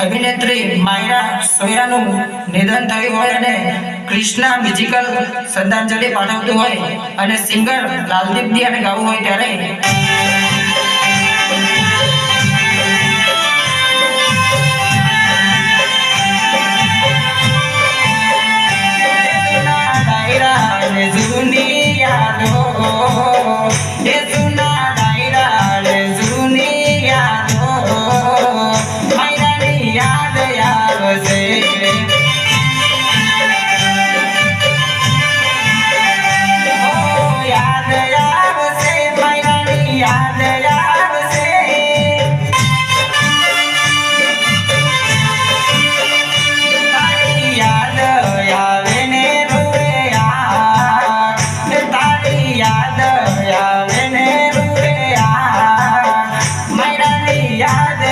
અભિનેત્રી માયરા સોયરાનું નિધન થયું હોય અને ક્રિષ્ના મ્યુઝિકલ શ્રદ્ધાંજલિ પાઠવતું હોય અને સિંગર લાલદીપ દિયાને ગાવું હોય ત્યારે. જૂની યાદ આવે ને રૂપિયા મૈરાની યાદ